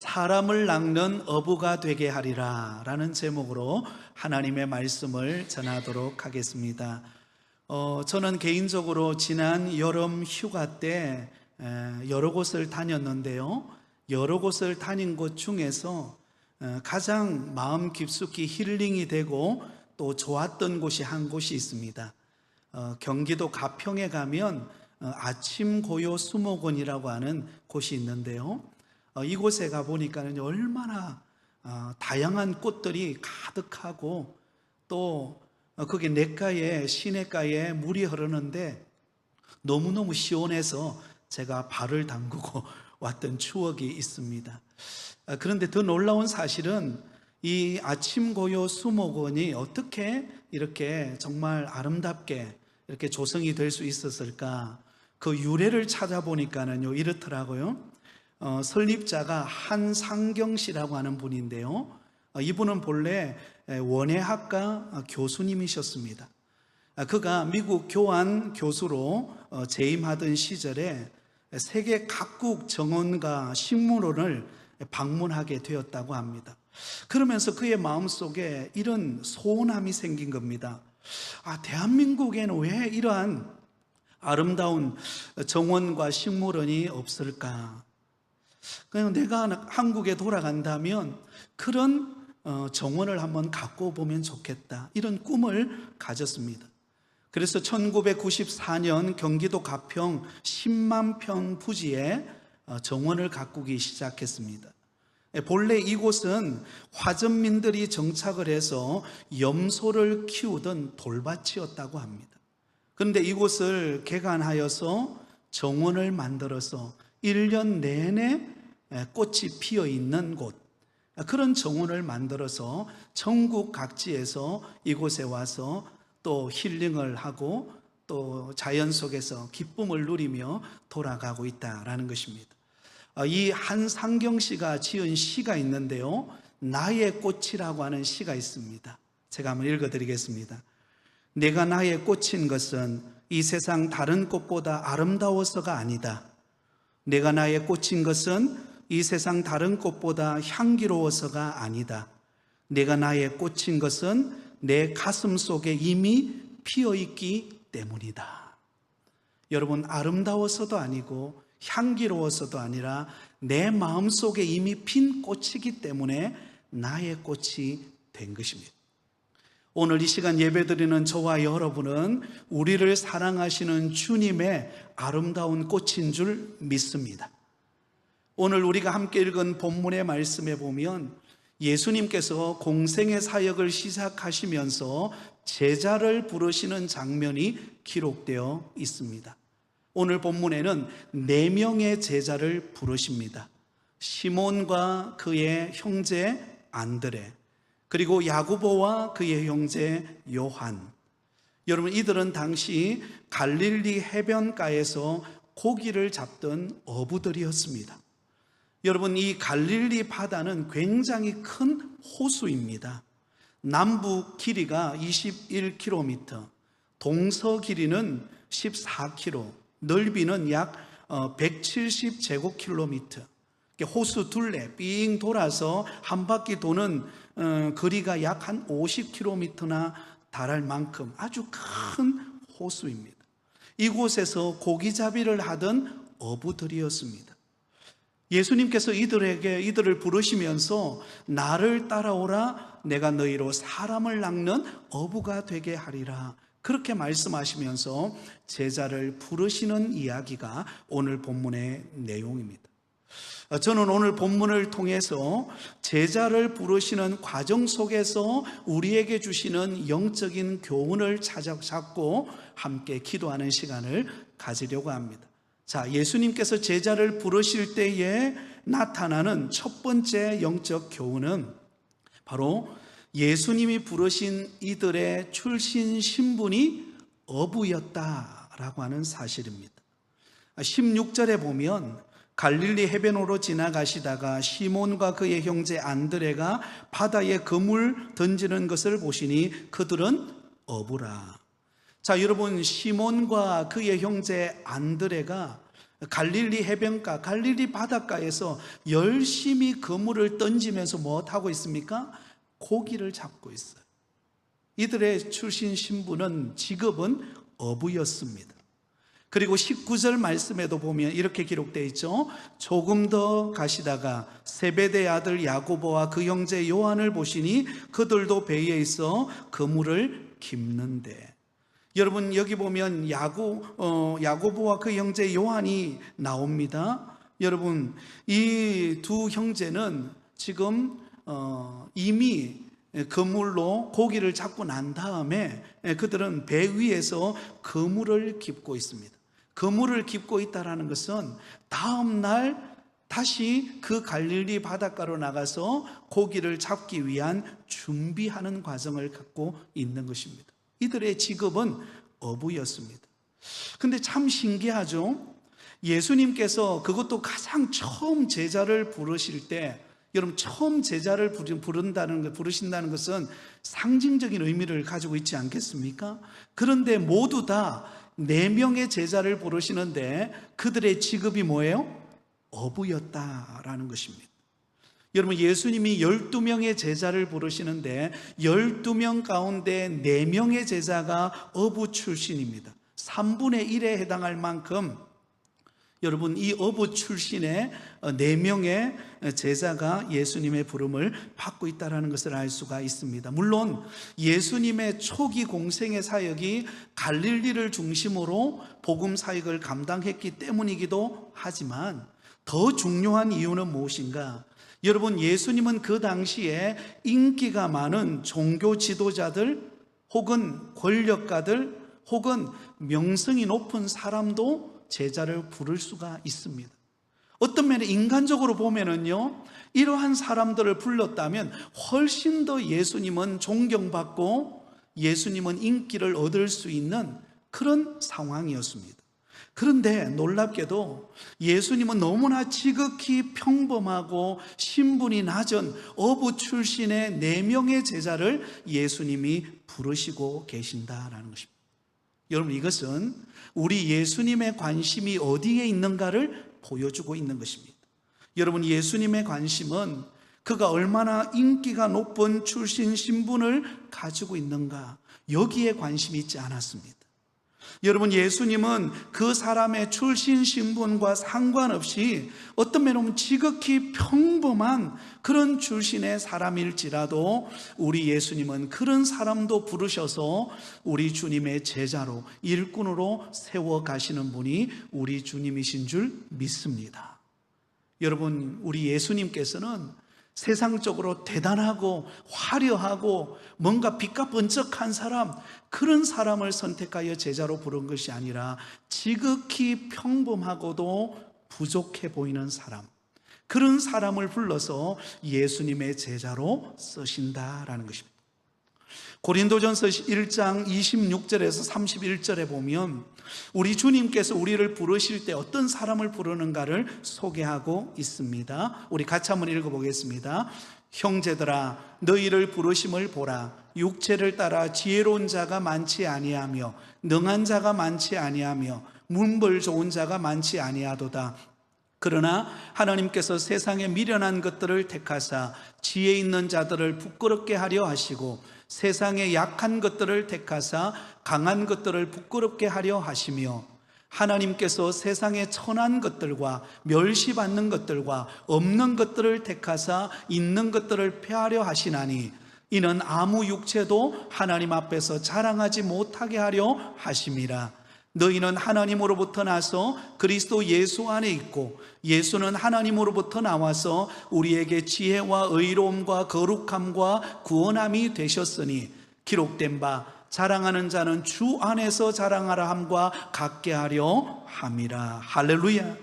사람을 낚는 어부가 되게 하리라 라는 제목으로 하나님의 말씀을 전하도록 하겠습니다. 어, 저는 개인적으로 지난 여름 휴가 때 에, 여러 곳을 다녔는데요. 여러 곳을 다닌 곳 중에서 어, 가장 마음 깊숙이 힐링이 되고 또 좋았던 곳이 한 곳이 있습니다. 어, 경기도 가평에 가면 어, 아침 고요 수목원이라고 하는 곳이 있는데요. 어, 이곳에 가 보니까는 얼마나 어, 다양한 꽃들이 가득하고 또 어, 거기 냇가에 시냇가에 물이 흐르는데 너무너무 시원해서 제가 발을 담그고 왔던 추억이 있습니다. 아, 그런데 더 놀라운 사실은 이 아침 고요 수목원이 어떻게 이렇게 정말 아름답게 이렇게 조성이 될 수 있었을까? 그 유래를 찾아보니까는요 이렇더라고요. 어, 설립자가 한상경 씨라고 하는 분인데요. 어, 이분은 본래 에, 원예학과 어, 교수님이셨습니다. 아, 그가 미국 교환 교수로 어, 재임하던 시절에 세계 각국 정원과 식물원을 방문하게 되었다고 합니다. 그러면서 그의 마음속에 이런 소원함이 생긴 겁니다. 아, 대한민국에는 왜 이러한 아름다운 정원과 식물원이 없을까? 그냥 내가 한국에 돌아간다면 그런 어, 정원을 한번 갖고 보면 좋겠다. 이런 꿈을 가졌습니다. 그래서 1994년 경기도 가평 10만 평 부지에 어, 정원을 가꾸기 시작했습니다. 예, 본래 이곳은 화전민들이 정착을 해서 염소를 키우던 돌밭이었다고 합니다. 그런데 이곳을 개간하여서 정원을 만들어서 1년 내내 예, 꽃이 피어 있는 곳, 그런 정원을 만들어서 전국 각지에서 이곳에 와서 또 힐링을 하고 또 자연 속에서 기쁨을 누리며 돌아가고 있다라는 것입니다. 어, 이 한상경 씨가 지은 시가 있는데요. 나의 꽃이라고 하는 시가 있습니다. 제가 한번 읽어 드리겠습니다. 내가 나의 꽃인 것은 이 세상 다른 꽃보다 아름다워서가 아니다. 내가 나의 꽃인 것은 이 세상 다른 꽃보다 향기로워서가 아니다. 내가 나의 꽃인 것은 내 가슴 속에 이미 피어 있기 때문이다. 여러분, 아름다워서도 아니고 향기로워서도 아니라 내 마음 속에 이미 핀 꽃이기 때문에 나의 꽃이 된 것입니다. 오늘 이 시간 예배드리는 저와 여러분은 우리를 사랑하시는 주님의 아름다운 꽃인 줄 믿습니다. 오늘 우리가 함께 읽은 본문의 말씀에 보면 예수님께서 공생의 사역을 시작하시면서 제자를 부르시는 장면이 기록되어 있습니다. 오늘 본문에는 네 명의 제자를 부르십니다. 시몬과 그의 형제 안드레, 그리고 야구보와 그의 형제 요한. 여러분, 이들은 당시 갈릴리 해변가에서 고기를 잡던 어부들이었습니다. 여러분, 이 갈릴리 바다는 굉장히 큰 호수입니다. 남북 길이가 21km, 동서 길이는 14km, 넓이는 약 170제곱킬로미터. 호수 둘레 삥 돌아서 한 바퀴 도는 어, 거리가 약 한 50km나 달할 만큼 아주 큰 호수입니다. 이곳에서 고기잡이를 하던 어부들이었습니다. 예수님께서 이들에게 이들을 부르시면서 나를 따라오라 내가 너희로 사람을 낚는 어부가 되게 하리라. 그렇게 말씀하시면서 제자를 부르시는 이야기가 오늘 본문의 내용입니다. 저는 오늘 본문을 통해서 제자를 부르시는 과정 속에서 우리에게 주시는 영적인 교훈을 찾아 잡고 함께 기도하는 시간을 가지려고 합니다. 자, 예수님께서 제자를 부르실 때에 나타나는 첫 번째 영적 교훈은 바로 예수님이 부르신 이들의 출신 신분이 어부였다라고 하는 사실입니다. 16절에 보면 갈릴리 해변으로 지나가시다가 시몬과 그의 형제 안드레가 바다에 그물 던지는 것을 보시니 그들은 어부라. 자, 여러분 시몬과 그의 형제 안드레가 갈릴리 해변가, 갈릴리 바닷가에서 열심히 그물을 던지면서 뭐 하고 있습니까? 고기를 잡고 있어요. 이들의 출신 신분은 직업은 어부였습니다. 그리고 19절 말씀에도 보면 이렇게 기록되어 있죠. 조금 더 가시다가 세베대 아들 야고보와 그 형제 요한을 보시니 그들도 배에 있어 그물을 깁는데 여러분 여기 보면 야고 어, 야고보와 그 형제 요한이 나옵니다. 여러분 이 두 형제는 지금 어, 이미 그물로 고기를 잡고 난 다음에 그들은 배 위에서 그물을 깁고 있습니다. 그물을 깁고 있다라는 것은 다음 날 다시 그 갈릴리 바닷가로 나가서 고기를 잡기 위한 준비하는 과정을 갖고 있는 것입니다. 이들의 직업은 어부였습니다. 근데 참 신기하죠? 예수님께서 그것도 가장 처음 제자를 부르실 때 여러분 처음 제자를 부른다는 것, 부르신다는 것은 상징적인 의미를 가지고 있지 않겠습니까? 그런데 모두 다 네 명의 제자를 부르시는데 그들의 직업이 뭐예요? 어부였다라는 것입니다. 여러분 예수님이 12명의 제자를 부르시는데 12명 가운데 4명의 제자가 어부 출신입니다. 3분의 1에 해당할 만큼 여러분 이 어부 출신의 네 명의 제자가 예수님의 부름을 받고 있다라는 것을 알 수가 있습니다. 물론 예수님의 초기 공생의 사역이 갈릴리를 중심으로 복음 사역을 감당했기 때문이기도 하지만 더 중요한 이유는 무엇인가? 여러분 예수님은 그 당시에 인기가 많은 종교 지도자들 혹은 권력가들 혹은 명성이 높은 사람도 제자를 부를 수가 있습니다. 어떤 면에 인간적으로 보면은요, 이러한 사람들을 불렀다면 훨씬 더 예수님은 존경받고 예수님은 인기를 얻을 수 있는 그런 상황이었습니다. 그런데 놀랍게도 예수님은 너무나 지극히 평범하고 신분이 낮은 어부 출신의 네 명의 제자를 예수님이 부르시고 계신다라는 것입니다. 여러분 이것은 우리 예수님의 관심이 어디에 있는가를 보여주고 있는 것입니다. 여러분 예수님의 관심은 그가 얼마나 인기가 높은 출신 신분을 가지고 있는가 여기에 관심이 있지 않았습니다. 여러분 예수님은 그 사람의 출신 신분과 상관없이 어떤 면으로 지극히 평범한 그런 출신의 사람일지라도 우리 예수님은 그런 사람도 부르셔서 우리 주님의 제자로 일꾼으로 세워 가시는 분이 우리 주님이신 줄 믿습니다. 여러분 우리 예수님께서는 세상적으로 대단하고 화려하고 뭔가 빛과 번쩍한 사람 그런 사람을 선택하여 제자로 부른 것이 아니라 지극히 평범하고도 부족해 보이는 사람 그런 사람을 불러서 예수님의 제자로 쓰신다라는 것입니다. 고린도전서 1장 26절에서 31절에 보면 우리 주님께서 우리를 부르실 때 어떤 사람을 부르는가를 소개하고 있습니다. 우리 같이 한번 읽어보겠습니다. 형제들아 너희를 부르심을 보라 육체를 따라 지혜로운 자가 많지 아니하며 능한 자가 많지 아니하며 문벌 좋은 자가 많지 아니하도다 그러나 하나님께서 세상에 미련한 것들을 택하사 지혜 있는 자들을 부끄럽게 하려 하시고 세상에 약한 것들을 택하사 강한 것들을 부끄럽게 하려 하시며 하나님께서 세상에 천한 것들과 멸시받는 것들과 없는 것들을 택하사 있는 것들을 폐하려 하시나니 이는 아무 육체도 하나님 앞에서 자랑하지 못하게 하려 하심이라 너희는 하나님으로부터 나서 그리스도 예수 안에 있고 예수는 하나님으로부터 나와서 우리에게 지혜와 의로움과 거룩함과 구원함이 되셨으니 기록된 바 자랑하는 자는 주 안에서 자랑하라 함과 같게 하려 함이라. 할렐루야.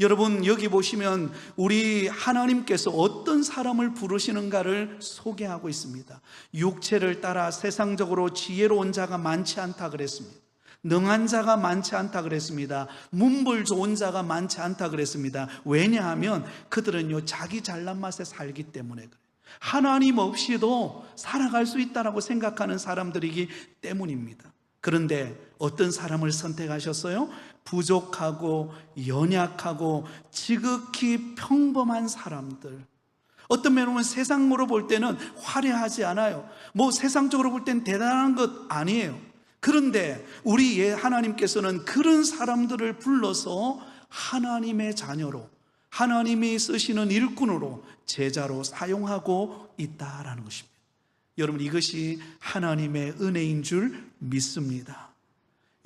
여러분 여기 보시면 우리 하나님께서 어떤 사람을 부르시는가를 소개하고 있습니다. 육체를 따라 세상적으로 지혜로운 자가 많지 않다 그랬습니다 능한 자가 많지 않다 그랬습니다. 문불 좋은 자가 많지 않다 그랬습니다. 왜냐하면 그들은요 자기 잘난 맛에 살기 때문에 그래요. 하나님 없이도 살아갈 수 있다라고 생각하는 사람들이기 때문입니다. 그런데 어떤 사람을 선택하셨어요? 부족하고 연약하고 지극히 평범한 사람들. 어떤 면으로는 세상으로 볼 때는 화려하지 않아요. 뭐 세상적으로 볼 때는 대단한 것 아니에요. 그런데 우리 예 하나님께서는 그런 사람들을 불러서 하나님의 자녀로 하나님이 쓰시는 일꾼으로 제자로 사용하고 있다라는 것입니다. 여러분 이것이 하나님의 은혜인 줄 믿습니다.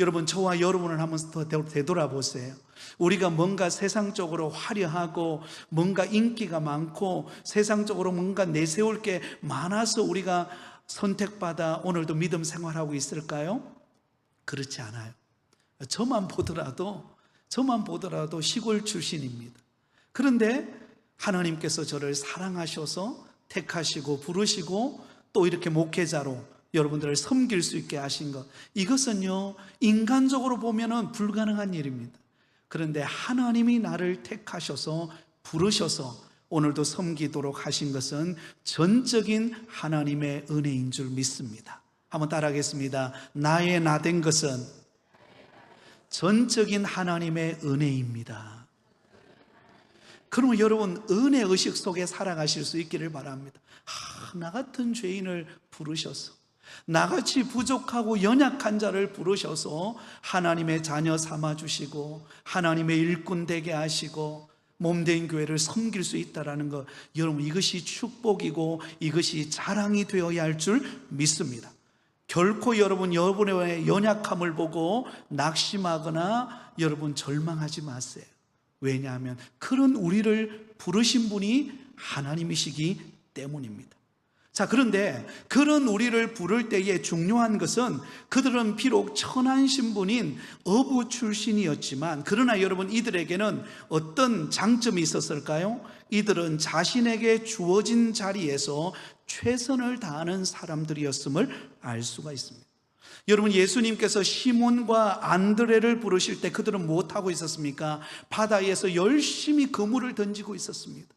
여러분 저와 여러분을 한번 더 되돌아보세요. 우리가 뭔가 세상적으로 화려하고 뭔가 인기가 많고 세상적으로 뭔가 내세울 게 많아서 우리가 선택받아 오늘도 믿음 생활하고 있을까요? 그렇지 않아요. 저만 보더라도 저만 보더라도 시골 출신입니다. 그런데 하나님께서 저를 사랑하셔서 택하시고 부르시고 또 이렇게 목회자로 여러분들을 섬길 수 있게 하신 것 이것은요 인간적으로 보면은 불가능한 일입니다. 그런데 하나님이 나를 택하셔서 부르셔서 오늘도 섬기도록 하신 것은 전적인 하나님의 은혜인 줄 믿습니다. 한번 따라하겠습니다. 나의 나 된 것은 전적인 하나님의 은혜입니다. 그러면 여러분 은혜 의식 속에 살아가실 수 있기를 바랍니다. 아, 나 같은 죄인을 부르셔서 나같이 부족하고 연약한 자를 부르셔서 하나님의 자녀 삼아 주시고 하나님의 일꾼 되게 하시고 몸된 교회를 섬길 수 있다라는 것 여러분 이것이 축복이고 이것이 자랑이 되어야 할 줄 믿습니다. 결코 여러분 여러분의 연약함을 보고 낙심하거나 여러분 절망하지 마세요. 왜냐하면 그런 우리를 부르신 분이 하나님이시기 때문입니다. 자, 그런데 그런 우리를 부를 때에 중요한 것은 그들은 비록 천한 신분인 어부 출신이었지만 그러나 여러분 이들에게는 어떤 장점이 있었을까요? 이들은 자신에게 주어진 자리에서 최선을 다하는 사람들이었음을 알 수가 있습니다. 여러분 예수님께서 시몬과 안드레를 부르실 때 그들은 무엇하고 있었습니까? 바다에서 열심히 그물을 던지고 있었습니다.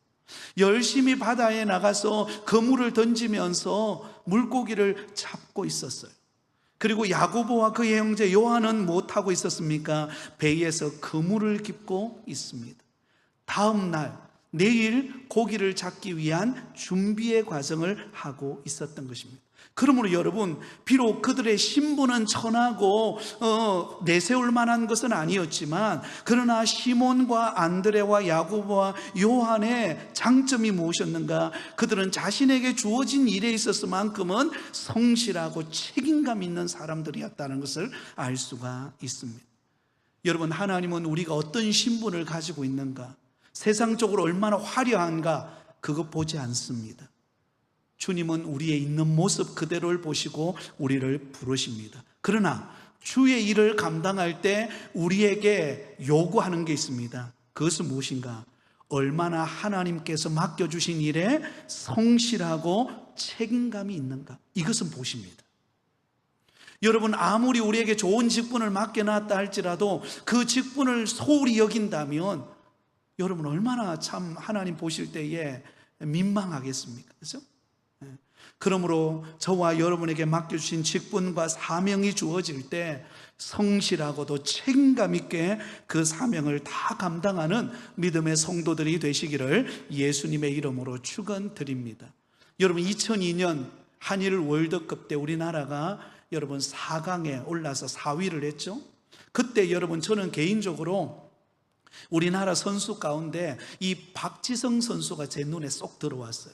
열심히 바다에 나가서 그물을 던지면서 물고기를 잡고 있었어요. 그리고 야고보와 그의 형제 요한은 못 하고 있었습니까? 배에서 그물을 깁고 있습니다. 다음 날 내일 고기를 잡기 위한 준비의 과정을 하고 있었던 것입니다. 그러므로 여러분, 비록 그들의 신분은 천하고 어, 내세울 만한 것은 아니었지만, 그러나 시몬과 안드레와 야고보와 요한의 장점이 무엇이었는가? 그들은 자신에게 주어진 일에 있었만큼은 성실하고 책임감 있는 사람들이었다는 것을 알 수가 있습니다. 여러분, 하나님은 우리가 어떤 신분을 가지고 있는가? 세상적으로 얼마나 화려한가? 그거 보지 않습니다. 주님은 우리의 있는 모습 그대로를 보시고 우리를 부르십니다. 그러나 주의 일을 감당할 때 우리에게 요구하는 게 있습니다. 그것은 무엇인가? 얼마나 하나님께서 맡겨주신 일에 성실하고 책임감이 있는가? 이것은 보십니다. 여러분, 아무리 우리에게 좋은 직분을 맡겨놨다 할지라도 그 직분을 소홀히 여긴다면 여러분 얼마나 참 하나님 보실 때에 민망하겠습니까? 그렇죠? 그러므로 저와 여러분에게 맡겨주신 직분과 사명이 주어질 때 성실하고도 책임감 있게 그 사명을 다 감당하는 믿음의 성도들이 되시기를 예수님의 이름으로 축원드립니다. 여러분 2002년 한일 월드컵 때 우리나라가 여러분 4강에 올라서 4위를 했죠. 그때 여러분 저는 개인적으로 우리나라 선수 가운데 이 박지성 선수가 제 눈에 쏙 들어왔어요.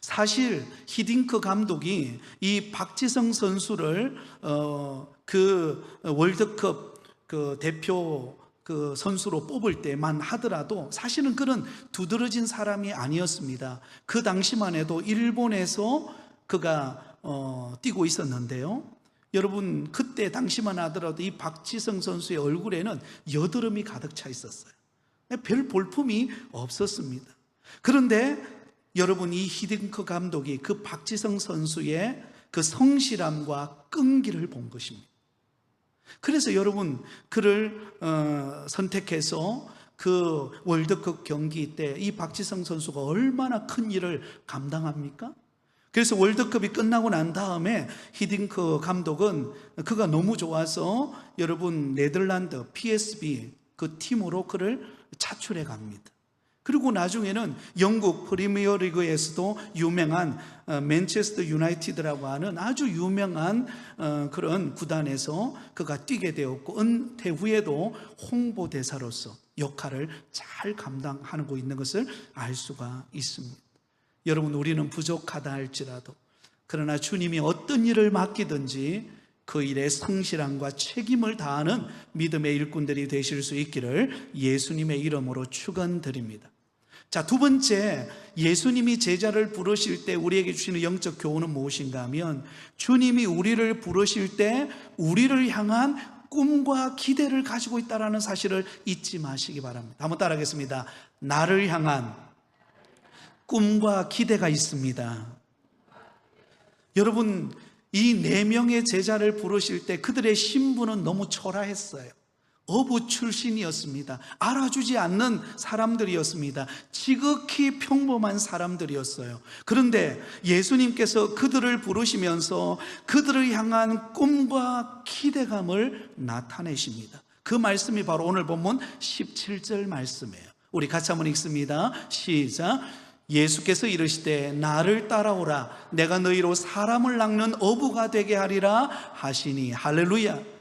사실 히딩크 감독이 이 박지성 선수를 어, 그 월드컵 그 대표 그 선수로 뽑을 때만 하더라도 사실은 그런 두드러진 사람이 아니었습니다. 그 당시만 해도 일본에서 그가 어, 뛰고 있었는데요. 여러분 그때 당시만 하더라도 이 박지성 선수의 얼굴에는 여드름이 가득 차 있었어요. 별 볼품이 없었습니다. 그런데 여러분 이 히딩크 감독이 그 박지성 선수의 그 성실함과 끈기를 본 것입니다. 그래서 여러분 그를 어, 선택해서 그 월드컵 경기 때 이 박지성 선수가 얼마나 큰 일을 감당합니까? 그래서 월드컵이 끝나고 난 다음에 히딩크 감독은 그가 너무 좋아서 여러분 네덜란드 PSB 그 팀으로 그를 차출해 갑니다. 그리고 나중에는 영국 프리미어 리그에서도 유명한 어, 맨체스터 유나이티드라고 하는 아주 유명한 어, 그런 구단에서 그가 뛰게 되었고 은퇴 후에도 홍보대사로서 역할을 잘 감당하고 있는 것을 알 수가 있습니다. 여러분 우리는 부족하다 할지라도 그러나 주님이 어떤 일을 맡기든지 그 일에 성실함과 책임을 다하는 믿음의 일꾼들이 되실 수 있기를 예수님의 이름으로 축원드립니다. 자, 두 번째, 예수님이 제자를 부르실 때 우리에게 주시는 영적 교훈은 무엇인가 하면 주님이 우리를 부르실 때 우리를 향한 꿈과 기대를 가지고 있다는 사실을 잊지 마시기 바랍니다. 한번 따라하겠습니다. 나를 향한 꿈과 기대가 있습니다. 여러분, 이 네 명의 제자를 부르실 때 그들의 신분은 너무 초라했어요. 어부 출신이었습니다. 알아주지 않는 사람들이었습니다. 지극히 평범한 사람들이었어요. 그런데 예수님께서 그들을 부르시면서 그들을 향한 꿈과 기대감을 나타내십니다. 그 말씀이 바로 오늘 본문 17절 말씀이에요. 우리 같이 한번 읽습니다. 시작. 예수께서 이르시되 나를 따라오라 내가 너희로 사람을 낚는 어부가 되게 하리라 하시니 할렐루야.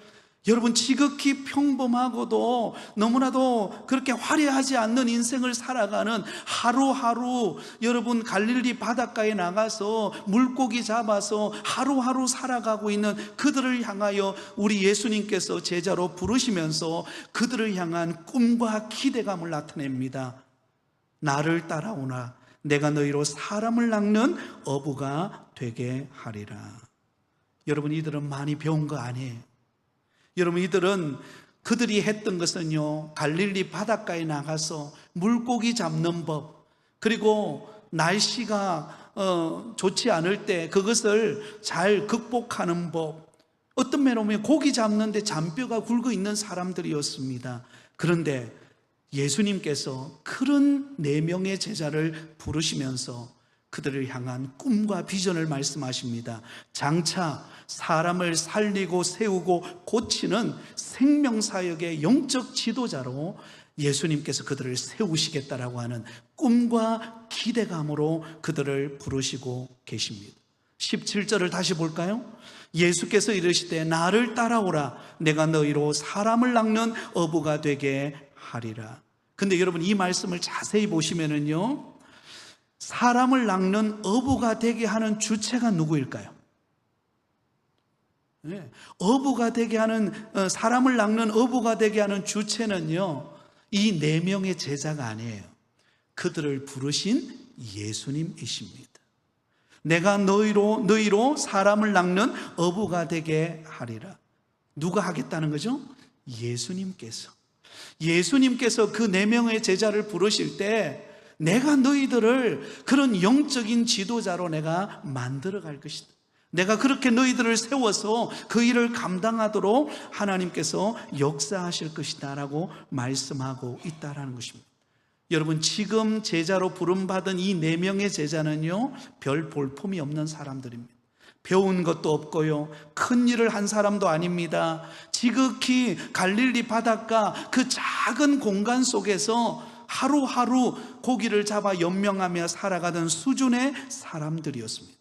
여러분 지극히 평범하고도 너무나도 그렇게 화려하지 않는 인생을 살아가는 하루하루 여러분 갈릴리 바닷가에 나가서 물고기 잡아서 하루하루 살아가고 있는 그들을 향하여 우리 예수님께서 제자로 부르시면서 그들을 향한 꿈과 기대감을 나타냅니다. 나를 따라오나 내가 너희로 사람을 낚는 어부가 되게 하리라. 여러분 이들은 많이 배운 거 아니에요. 여러분 이들은 그들이 했던 것은요 갈릴리 바닷가에 나가서 물고기 잡는 법 그리고 날씨가 어, 좋지 않을 때 그것을 잘 극복하는 법 어떤 면로 보면 고기 잡는데 잔뼈가 굵어 있는 사람들이었습니다. 그런데 예수님께서 그런 네 명의 제자를 부르시면서 그들을 향한 꿈과 비전을 말씀하십니다. 장차 사람을 살리고 세우고 고치는 생명사역의 영적 지도자로 예수님께서 그들을 세우시겠다라고 하는 꿈과 기대감으로 그들을 부르시고 계십니다. 17절을 다시 볼까요? 예수께서 이르시되 나를 따라오라 내가 너희로 사람을 낚는 어부가 되게 하리라. 근데 여러분 이 말씀을 자세히 보시면은요. 사람을 낚는 어부가 되게 하는 주체가 누구일까요? 네. 어부가 되게 하는 어, 사람을 낚는 어부가 되게 하는 주체는요. 이 네 명의 제자가 아니에요. 그들을 부르신 예수님이십니다. 내가 너희로 너희로 사람을 낚는 어부가 되게 하리라. 누가 하겠다는 거죠? 예수님께서. 예수님께서 그 네 명의 제자를 부르실 때 내가 너희들을 그런 영적인 지도자로 내가 만들어 갈 것이다. 내가 그렇게 너희들을 세워서 그 일을 감당하도록 하나님께서 역사하실 것이다 라고 말씀하고 있다라는 것입니다. 여러분, 지금 제자로 부름받은 이 네 명의 제자는요, 별 볼품이 없는 사람들입니다. 배운 것도 없고요. 큰 일을 한 사람도 아닙니다. 지극히 갈릴리 바닷가 그 작은 공간 속에서 하루하루 고기를 잡아 연명하며 살아가던 수준의 사람들이었습니다.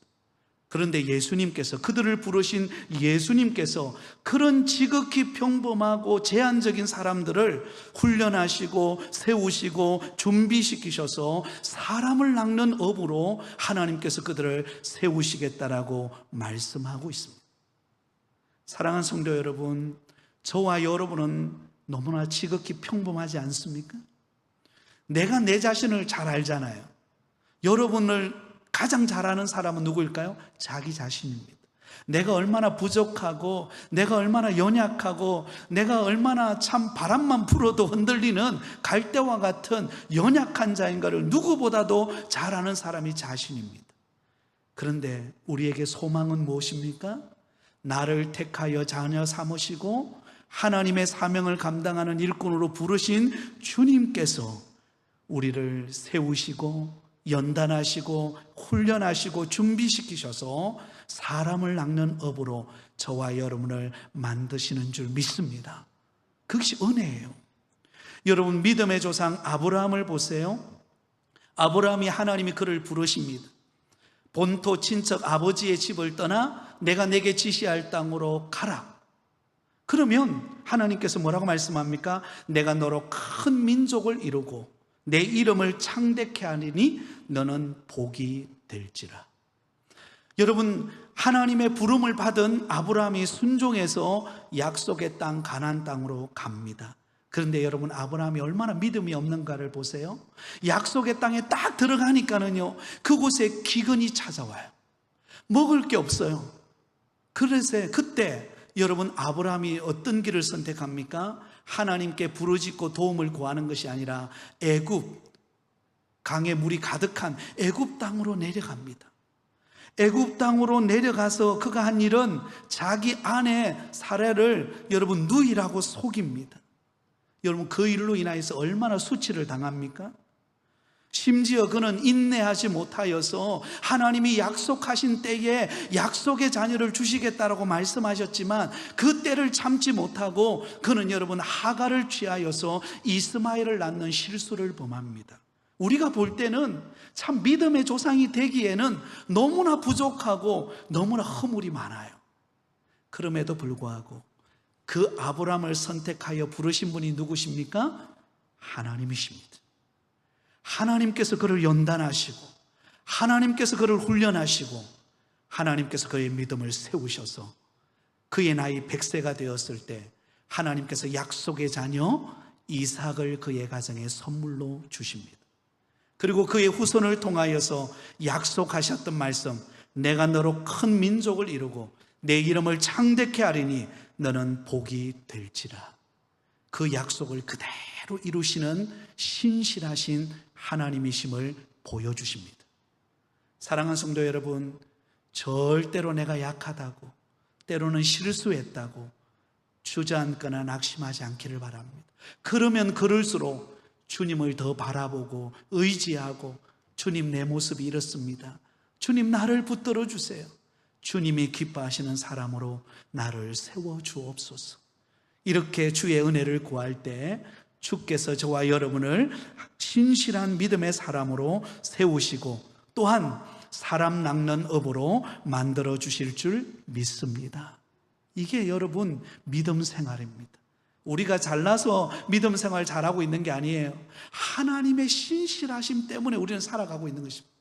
그런데 예수님께서 그들을 부르신 예수님께서 그런 지극히 평범하고 제한적인 사람들을 훈련하시고 세우시고 준비시키셔서 사람을 낚는 업으로 하나님께서 그들을 세우시겠다라고 말씀하고 있습니다. 사랑하는 성도 여러분, 저와 여러분은 너무나 지극히 평범하지 않습니까? 내가 내 자신을 잘 알잖아요. 여러분을 가장 잘하는 사람은 누구일까요? 자기 자신입니다. 내가 얼마나 부족하고, 내가 얼마나 연약하고, 내가 얼마나 참 바람만 불어도 흔들리는 갈대와 같은 연약한 자인가를 누구보다도 잘 아는 사람이 자신입니다. 그런데 우리에게 소망은 무엇입니까? 나를 택하여 자녀 삼으시고 하나님의 사명을 감당하는 일꾼으로 부르신 주님께서 우리를 세우시고 연단하시고 훈련하시고 준비시키셔서 사람을 낚는 업으로 저와 여러분을 만드시는 줄 믿습니다. 그것이 은혜예요. 여러분 믿음의 조상 아브라함을 보세요. 아브라함이 하나님이 그를 부르십니다. 본토 친척 아버지의 집을 떠나 내가 내게 지시할 땅으로 가라. 그러면 하나님께서 뭐라고 말씀합니까? 내가 너로 큰 민족을 이루고 내 이름을 창대케 하리니 너는 복이 될지라. 여러분 하나님의 부름을 받은 아브라함이 순종해서 약속의 땅 가나안 땅으로 갑니다. 그런데 여러분 아브라함이 얼마나 믿음이 없는가를 보세요. 약속의 땅에 딱 들어가니까는요. 그곳에 기근이 찾아와요. 먹을 게 없어요. 그래서 그때 여러분 아브라함이 어떤 길을 선택합니까? 하나님께 부르짖고 도움을 구하는 것이 아니라 애굽 강에 물이 가득한 애굽 땅으로 내려갑니다. 애굽 땅으로 내려가서 그가 한 일은 자기 아내 사례를 여러분 누이라고 속입니다. 여러분 그 일로 인하여서 얼마나 수치를 당합니까? 심지어 그는 인내하지 못하여서 하나님이 약속하신 때에 약속의 자녀를 주시겠다라고 말씀하셨지만 그 때를 참지 못하고 그는 여러분 하가를 취하여서 이스마엘을 낳는 실수를 범합니다. 우리가 볼 때는 참 믿음의 조상이 되기에는 너무나 부족하고 너무나 허물이 많아요. 그럼에도 불구하고 그 아브람을 선택하여 부르신 분이 누구십니까? 하나님이십니다. 하나님께서 그를 연단하시고 하나님께서 그를 훈련하시고 하나님께서 그의 믿음을 세우셔서 그의 나이 100세가 되었을 때 하나님께서 약속의 자녀 이삭을 그의 가정에 선물로 주십니다. 그리고 그의 후손을 통하여서 약속하셨던 말씀 내가 너로 큰 민족을 이루고 내 이름을 창대케 하리니 너는 복이 될지라 그 약속을 그대로 이루시는 신실하신 하나님이심을 보여주십니다. 사랑하는 성도 여러분, 절대로 내가 약하다고, 때로는 실수했다고 주저앉거나 낙심하지 않기를 바랍니다. 그러면 그럴수록 주님을 더 바라보고 의지하고 주님 내 모습이 이렇습니다. 주님 나를 붙들어 주세요. 주님이 기뻐하시는 사람으로 나를 세워 주옵소서. 이렇게 주의 은혜를 구할 때 주께서 저와 여러분을 신실한 믿음의 사람으로 세우시고 또한 사람 낚는 업으로 만들어 주실 줄 믿습니다. 이게 여러분 믿음 생활입니다. 우리가 잘나서 믿음 생활 잘하고 있는 게 아니에요. 하나님의 신실하심 때문에 우리는 살아가고 있는 것입니다.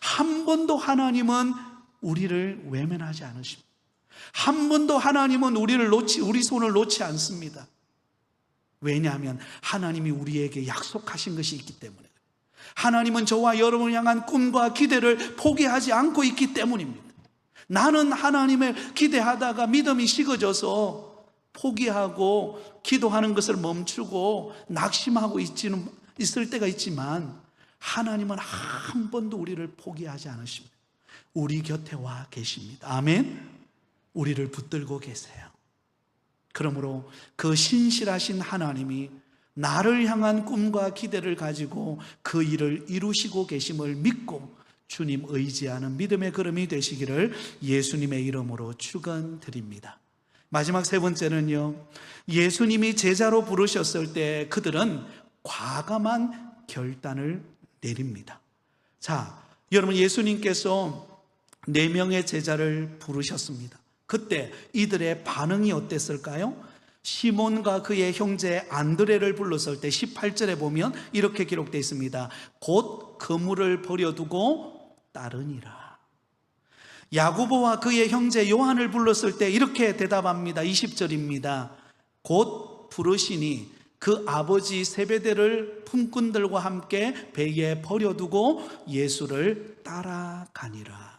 한 번도 하나님은 우리를 외면하지 않으십니다. 한 번도 하나님은 우리를 놓지, 우리 손을 놓지 않습니다. 왜냐하면 하나님이 우리에게 약속하신 것이 있기 때문에. 하나님은 저와 여러분을 향한 꿈과 기대를 포기하지 않고 있기 때문입니다. 나는 하나님을 기대하다가 믿음이 식어져서 포기하고 기도하는 것을 멈추고 낙심하고 있지는 있을 때가 있지만 하나님은 한 번도 우리를 포기하지 않으십니다. 우리 곁에 와 계십니다. 아멘. 우리를 붙들고 계세요. 그러므로 그 신실하신 하나님이 나를 향한 꿈과 기대를 가지고 그 일을 이루시고 계심을 믿고 주님 의지하는 믿음의 걸음이 되시기를 예수님의 이름으로 축원드립니다. 마지막 세 번째는요. 예수님이 제자로 부르셨을 때 그들은 과감한 결단을 내립니다. 자, 여러분 예수님께서 네 명의 제자를 부르셨습니다. 그때 이들의 반응이 어땠을까요? 시몬과 그의 형제 안드레를 불렀을 때 18절에 보면 이렇게 기록되어 있습니다. 곧 그물을 버려두고 따르니라. 야구보와 그의 형제 요한을 불렀을 때 이렇게 대답합니다. 20절입니다. 곧 부르시니 그 아버지 세베대를 품꾼들과 함께 배에 버려두고 예수를 따라가니라.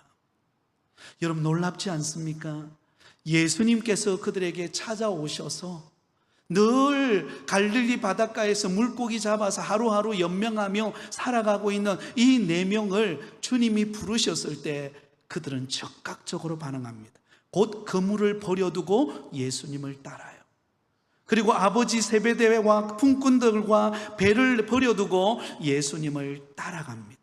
여러분 놀랍지 않습니까? 예수님께서 그들에게 찾아오셔서 늘 갈릴리 바닷가에서 물고기 잡아서 하루하루 연명하며 살아가고 있는 이 네 명을 주님이 부르셨을 때 그들은 적극적으로 반응합니다. 곧 그물을 버려두고 예수님을 따라요. 그리고 아버지 세배대와 품꾼들과 배를 버려두고 예수님을 따라갑니다.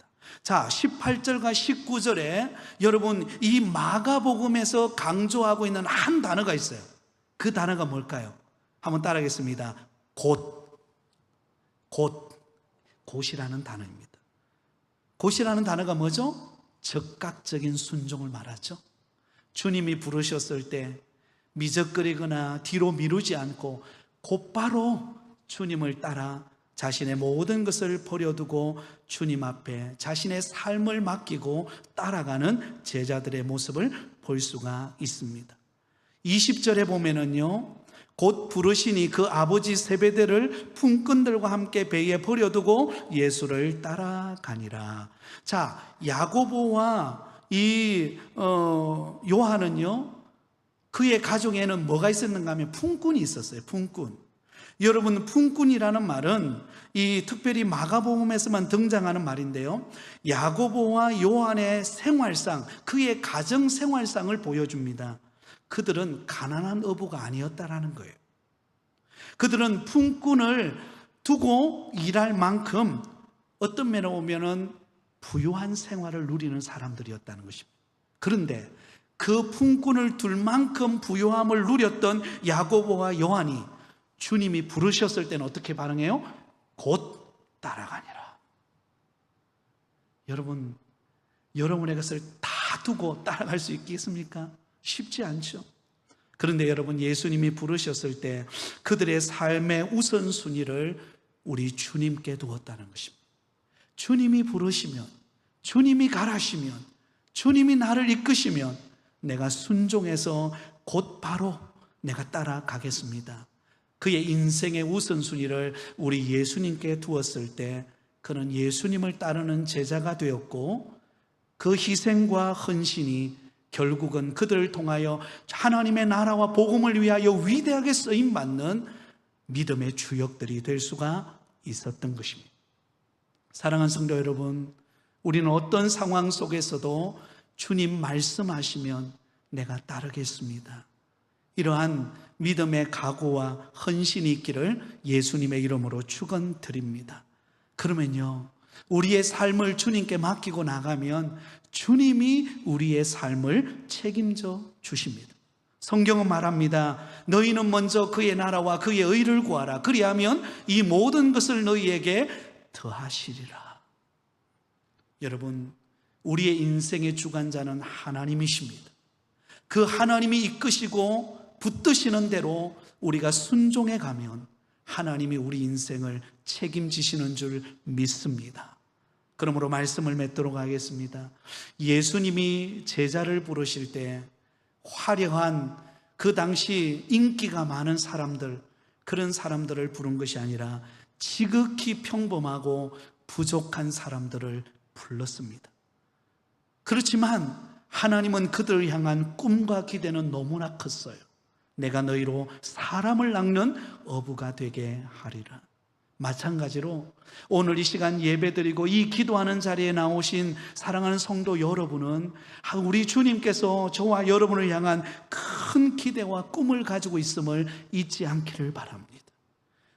자, 18절과 19절에 여러분 이 마가복음에서 강조하고 있는 한 단어가 있어요. 그 단어가 뭘까요? 한번 따라하겠습니다. 곧, 곧, 곧이라는 단어입니다. 곧이라는 단어가 뭐죠? 적극적인 순종을 말하죠. 주님이 부르셨을 때 미적거리거나 뒤로 미루지 않고 곧바로 주님을 따라 자신의 모든 것을 버려두고 주님 앞에 자신의 삶을 맡기고 따라가는 제자들의 모습을 볼 수가 있습니다. 20절에 보면은요, 곧 부르시니 그 아버지 세배대를 품꾼들과 함께 배에 버려두고 예수를 따라가니라. 자, 야고보와 이 어, 요한은요, 그의 가정에는 뭐가 있었는가 하면 품꾼이 있었어요. 품꾼. 여러분, 품꾼이라는 말은 이 특별히 마가복음에서만 등장하는 말인데요. 야고보와 요한의 생활상, 그의 가정 생활상을 보여줍니다. 그들은 가난한 어부가 아니었다라는 거예요. 그들은 품꾼을 두고 일할 만큼 어떤 면에 보면은 부유한 생활을 누리는 사람들이었다는 것입니다. 그런데 그 품꾼을 둘 만큼 부유함을 누렸던 야고보와 요한이 주님이 부르셨을 때는 어떻게 반응해요? 곧 따라가니라. 여러분, 여러분의 것을 다 두고 따라갈 수 있겠습니까? 쉽지 않죠. 그런데 여러분, 예수님이 부르셨을 때 그들의 삶의 우선순위를 우리 주님께 두었다는 것입니다. 주님이 부르시면, 주님이 가라시면, 주님이 나를 이끄시면 내가 순종해서 곧 바로 내가 따라가겠습니다. 그의 인생의 우선순위를 우리 예수님께 두었을 때 그는 예수님을 따르는 제자가 되었고 그 희생과 헌신이 결국은 그들을 통하여 하나님의 나라와 복음을 위하여 위대하게 쓰임 받는 믿음의 주역들이 될 수가 있었던 것입니다. 사랑하는 성도 여러분, 우리는 어떤 상황 속에서도 주님 말씀하시면 내가 따르겠습니다. 이러한 믿음의 각오와 헌신이 있기를 예수님의 이름으로 축원드립니다. 그러면요. 우리의 삶을 주님께 맡기고 나가면 주님이 우리의 삶을 책임져 주십니다. 성경은 말합니다. 너희는 먼저 그의 나라와 그의 의를 구하라. 그리하면 이 모든 것을 너희에게 더하시리라. 여러분, 우리의 인생의 주관자는 하나님이십니다. 그 하나님이 이끄시고 붙드시는 대로 우리가 순종해 가면 하나님이 우리 인생을 책임지시는 줄 믿습니다. 그러므로 말씀을 맺도록 하겠습니다. 예수님이 제자를 부르실 때 화려한 그 당시 인기가 많은 사람들, 그런 사람들을 부른 것이 아니라 지극히 평범하고 부족한 사람들을 불렀습니다. 그렇지만 하나님은 그들을 향한 꿈과 기대는 너무나 컸어요. 내가 너희로 사람을 낚는 어부가 되게 하리라. 마찬가지로 오늘 이 시간 예배드리고 이 기도하는 자리에 나오신 사랑하는 성도 여러분은 우리 주님께서 저와 여러분을 향한 큰 기대와 꿈을 가지고 있음을 잊지 않기를 바랍니다.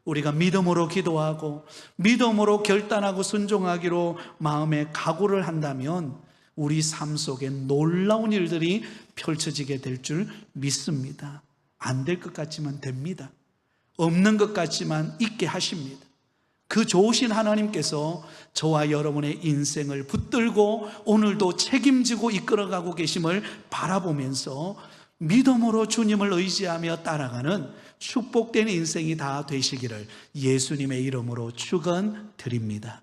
우리가 믿음으로 기도하고 믿음으로 결단하고 순종하기로 마음에 각오를 한다면 우리 삶 속에 놀라운 일들이 펼쳐지게 될 줄 믿습니다. 안 될 것 같지만 됩니다. 없는 것 같지만 있게 하십니다. 그 좋으신 하나님께서 저와 여러분의 인생을 붙들고 오늘도 책임지고 이끌어가고 계심을 바라보면서 믿음으로 주님을 의지하며 따라가는 축복된 인생이 다 되시기를 예수님의 이름으로 축원드립니다.